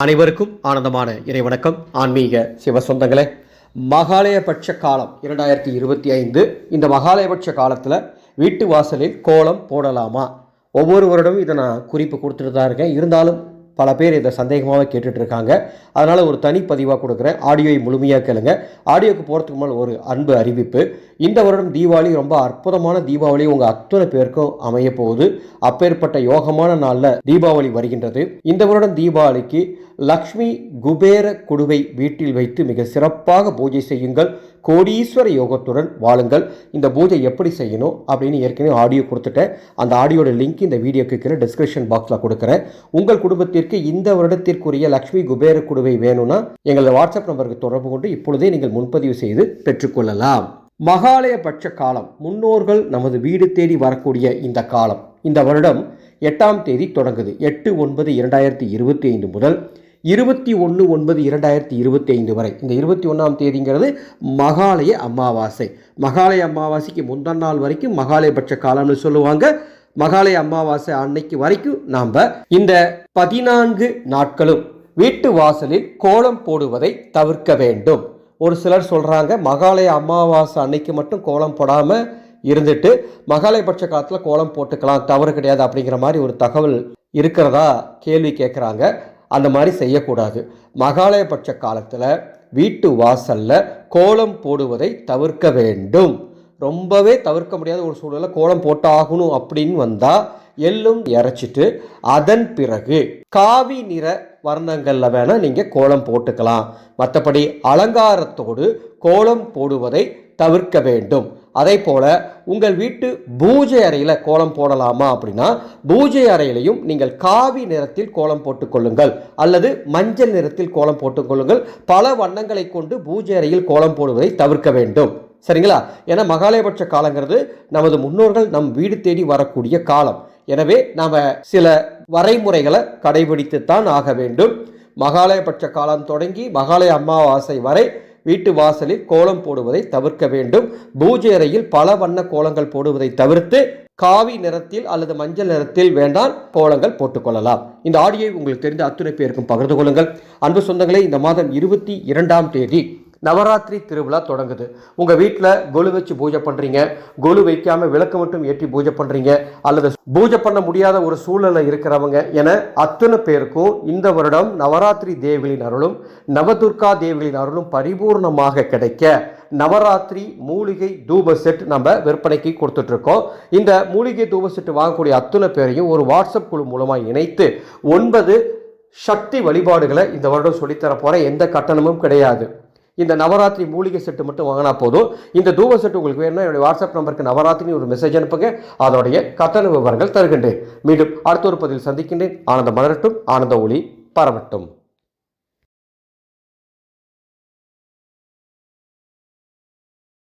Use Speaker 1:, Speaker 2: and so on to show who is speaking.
Speaker 1: அனைவருக்கும் ஆனந்தமான இறைவணக்கம் ஆன்மீக சிவ சொந்தங்களே மகாலயபட்ச காலம் இரண்டாயிரத்தி இருபத்தி ஐந்து இந்த மகாலயபட்ச காலத்தில் வீட்டு வாசலில் கோலம் போடலாமா? ஒவ்வொரு வருடமும் இதை நான் குறிப்பு கொடுத்துட்டு தான் இருக்கேன். இருந்தாலும் பல பேர் இதை சந்தேகமாக கேட்டுட்டு இருக்காங்க அதனால் ஒரு தனிப்பதிவாக கொடுக்குறேன். ஆடியோவை முழுமையாக கேளுங்க. ஆடியோக்கு போகிறதுக்கு முன்னால் ஒரு அன்பு அறிவிப்பு. இந்த வருடம் தீபாவளி ரொம்ப அற்புதமான தீபாவளி உங்கள் அத்தனை பேருக்கும் அமைய போகுது. அப்பேற்பட்ட யோகமான நாளில் தீபாவளி வருகின்றது. இந்த வருடம் தீபாவளிக்கு லக்ஷ்மி குபேர குடுவை வீட்டில் வைத்து மிக சிறப்பாக பூஜை செய்யுங்கள். கோடீஸ்வர யோகத்துடன் வாழுங்கள். இந்த பூஜை எப்படி செய்யணும் அப்படின்னு ஏற்கனவே ஆடியோ கொடுத்துட்டேன். அந்த ஆடியோட லிங்க் இந்த வீடியோக்கு கீழே டிஸ்கிரிப்ஷன் பாக்ஸில் கொடுக்குறேன். உங்கள் குடும்பத்திற்கு இந்த வருடத்திற்குரிய லக்ஷ்மி குபேர குடுவை வேணும்னா எங்களது வாட்ஸ்அப் நம்பருக்கு தொடர்பு கொண்டு இப்பொழுதே நீங்கள் முன்பதிவு செய்து பெற்றுக்கொள்ளலாம். மகாலயபட்ச காலம் முன்னோர்கள் நமது வீடு தேடி வரக்கூடிய இந்த காலம். இந்த வருடம் எட்டாம் தேதி தொடங்குது. எட்டு ஒன்பது இரண்டாயிரத்தி இருபத்தி ஐந்து முதல் இருபத்தி ஒன்று ஒன்பது இரண்டாயிரத்தி இருபத்தி ஐந்து வரை. இந்த இருபத்தி ஒன்றாம் தேதிங்கிறது மகாலய அமாவாசை. மகாலய அமாவாசைக்கு முந்தன் நாள் வரைக்கும் மகாலயபட்ச காலம்னு சொல்லுவாங்க. மகாலய அமாவாசை அன்னைக்கு வரைக்கும் நாம் இந்த பதினான்கு நாட்களும் வீட்டு வாசலில் கோலம் போடுவதை தவிர்க்க வேண்டும். ஒரு சிலர் சொல்கிறாங்க மகாலய அமாவாசை அன்னைக்கு மட்டும் கோலம் போடாமல் இருந்துட்டு மகாலயபட்ச காலத்தில் கோலம் போட்டுக்கலாம் தவறு கிடையாது அப்படிங்கிற மாதிரி ஒரு தகவல் இருக்கிறதா? கேள்வி கேட்குறாங்க அந்த மாதிரி செய்யக்கூடாது. மகாலயபட்ச காலத்தில் வீட்டு வாசலில் கோலம் போடுவதை தவிர்க்க வேண்டும். ரொம்பவே தவிர்க்க முடியாத ஒரு சூழலில் கோலம் போட்டாகணும் அப்படின்னு வந்தால் எள்ளும் இறைச்சிட்டு அதன் பிறகு காவி நிற வர்ணங்களில் வேணால் நீங்கள் கோலம் போட்டுக்கலாம். மற்றபடி அலங்காரத்தோடு கோலம் போடுவதை தவிர்க்க வேண்டும். அதே போல் உங்கள் வீட்டு பூஜை அறையில் கோலம் போடலாமா அப்படின்னா பூஜை அறையிலையும் நீங்கள் காவி நிறத்தில் கோலம் போட்டுக்கொள்ளுங்கள் அல்லது மஞ்சள் நிறத்தில் கோலம் போட்டுக்கொள்ளுங்கள் பல வண்ணங்களை கொண்டு பூஜை அறையில் கோலம் போடுவதை தவிர்க்க வேண்டும். சரிங்களா? ஏன்னா மகாலயபட்ச காலங்கிறது நமது முன்னோர்கள் நம் வீடு தேடி வரக்கூடிய காலம். எனவே நாம் சில வரைமுறைகளை கடைபிடித்துத்தான் ஆக வேண்டும். மகாலயபட்ச காலம் தொடங்கி மகாலய அமாவாசை வரை வீட்டு வாசலில் கோலம் போடுவதை தவிர்க்க வேண்டும். பூஜை அறையில் பல வண்ண கோலங்கள் போடுவதை தவிர்த்து காவி நிறத்தில் அல்லது மஞ்சள் நிறத்தில் வேண்டாம் கோலங்கள் போட்டுக்கொள்ளலாம். இந்த ஆடியை உங்களுக்கு தெரிந்த அத்துணை பேருக்கும் பகிர்ந்து கொள்ளுங்கள். அன்பு சொந்தங்களே இந்த மாதம் இருபத்தி இரண்டாம் தேதி நவராத்திரி திருவிழா தொடங்குது. உங்கள் வீட்டில் கொலு வச்சு பூஜை பண்ணுறீங்க கொலு வைக்காமல் விளக்கு மட்டும் ஏற்றி பூஜை பண்ணுறீங்க அல்லது பூஜை பண்ண முடியாத ஒரு சூழலில் இருக்கிறவங்க என அத்தனை பேருக்கும் இந்த வருடம் நவராத்திரி தேவிகளின் அருளும் நவதுர்கா தேவிகளின் அருளும் பரிபூர்ணமாக கிடைக்க நவராத்திரி மூலிகை தூப செட் நம்ம விற்பனைக்கு கொடுத்துட்ருக்கோம். இந்த மூலிகை தூப செட் வாங்கக்கூடிய அத்தனை பேரையும் ஒரு வாட்ஸ்அப் குழு மூலமாக இணைத்து ஒன்பது சக்தி வழிபாடுகளை இந்த வருடம் சொல்லித்தர போகிறேன் எந்த கட்டணமும் கிடையாது. இந்த நவராத்திரி மூலிகை செட்டு மட்டும் வாங்கினா போதும். இந்த தூவ செட்டு உங்களுக்கு வேணும்னா என்னுடைய வாட்ஸ்அப் நம்பருக்கு நவராத்திரின்னு ஒரு மெசேஜ் அனுப்புங்க. அதோடைய கட்டண விவரங்கள் தருகின்றேன். மீண்டும் அடுத்த ஒரு பதில் சந்திக்கின்றேன். ஆனந்த மலரட்டும். ஆனந்த ஒளி பரவட்டும்.